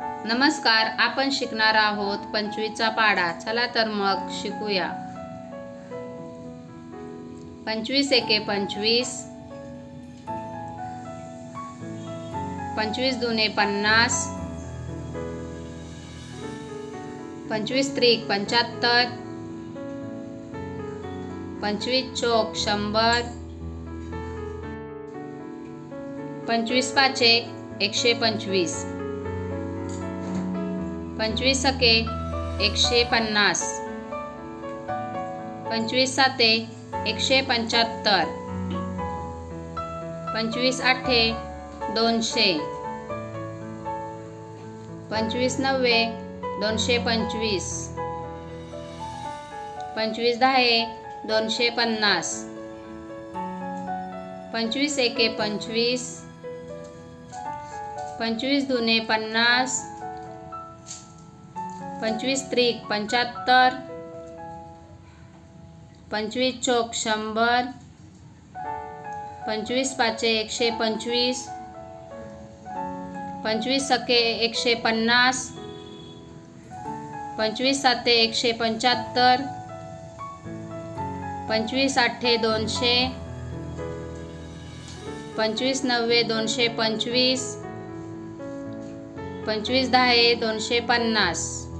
नमस्कार आपण शिकणार आहोत पंचवीसचा पाडा. चला तर मग शिकूया. पंचवीस एके पंचवीस. पंचवीस दुने पन्नास. पंचवीस त्रिक पंच्याहत्तर. पंचवीस चोक शंभर. पंचवीस पाचे एकशे पंचवीस. पंचवीस सके एकशे पन्नास. पंचवीस साते एकशे पंच्याहत्तर. पंचवीस आठे दोनशे. पंचवीस नव्वे दोनशे पंचवीस. पंचवीस दहा दोनशे पन्नास. पंचवीस एके पंचवीस. पंचवीस दुने पन्नास. पंचवीस त्रिक पंच्याहत्तर. पंचवीस चौक शंभर. पंचवीस पाचे एकशे पंचवीस. पंचवीस सके एकशे पन्नास. पंचवीस साते एकशे पंच्याहत्तर. पंचवीस आठे दोनशे. पंचवीस नव्वे दोनशे पंचवीस. पंचवीस दहा दोनशे पन्नास.